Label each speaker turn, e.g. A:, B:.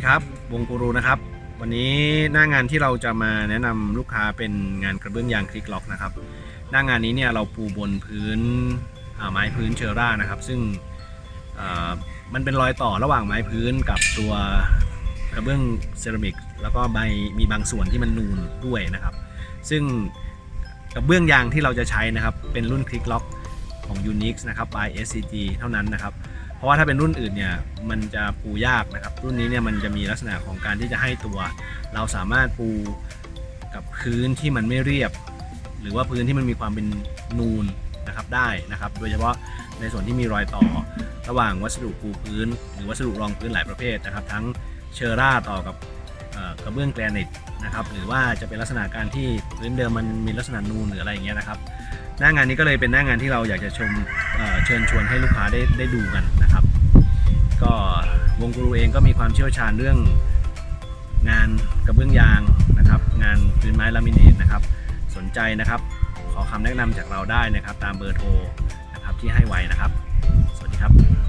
A: ดีครับ วงกูรูนะครับ วันนี้หน้างานที่เราจะมาแนะนำลูกค้าเป็นงานกระเบื้องยางคลิกล็อกนะครับหน้างานนี้เนี่ยเราปูบนพื้นไม้พื้นเชอร่านะครับ ซึ่งมันเป็นรอยต่อระหว่างไม้พื้นกับตัวกระเบื้องเซรามิกแล้วก็ใบมีบางส่วนที่มันนูนด้วยนะครับ ซึ่งกระเบื้องยางที่เราจะใช้นะครับ เป็นรุ่นคลิกล็อกของ Unix นะครับ by SCG เท่านั้นนะครับ เพราะว่าถ้าเป็นรุ่นอื่นเนี่ยมันจะปูยากนะครับ รุ่นนี้เนี่ยมันจะมีลักษณะของการที่จะให้ตัว เราสามารถปูกับพื้นที่มันไม่เรียบ หรือว่าพื้นที่มันมีความเป็นนูนนะครับได้นะครับ โดยเฉพาะในส่วนที่มีรอยต่อระหว่างวัสดุปูพื้น หรือวัสดุรองพื้นหลายประเภทนะครับ ทั้งเชอร่าต่อกับกระเบื้องแกรนิตนะครับหรือว่าจะเป็นลักษณะการที่พื้นเดิมมันมีลักษณะนูนหรืออะไรอย่างเงี้ยนะครับ หน้างานนี้ก็เลยเป็นหน้างานที่เราอยากจะชมเเชิญชวนให้ลูกค้าได้ได้ดูกันนะครับ ก็วงกรูเองก็มีความเชี่ยวชาญเรื่องงานกระเบื้องยางนะครับ งานพื้นไม้ลามิเนตนะครับ สนใจนะครับ ขอคำแนะนำจากเราได้นะครับ ตามเบอร์โทรนะครับที่ให้ไว้นะครับ สวัสดีครับ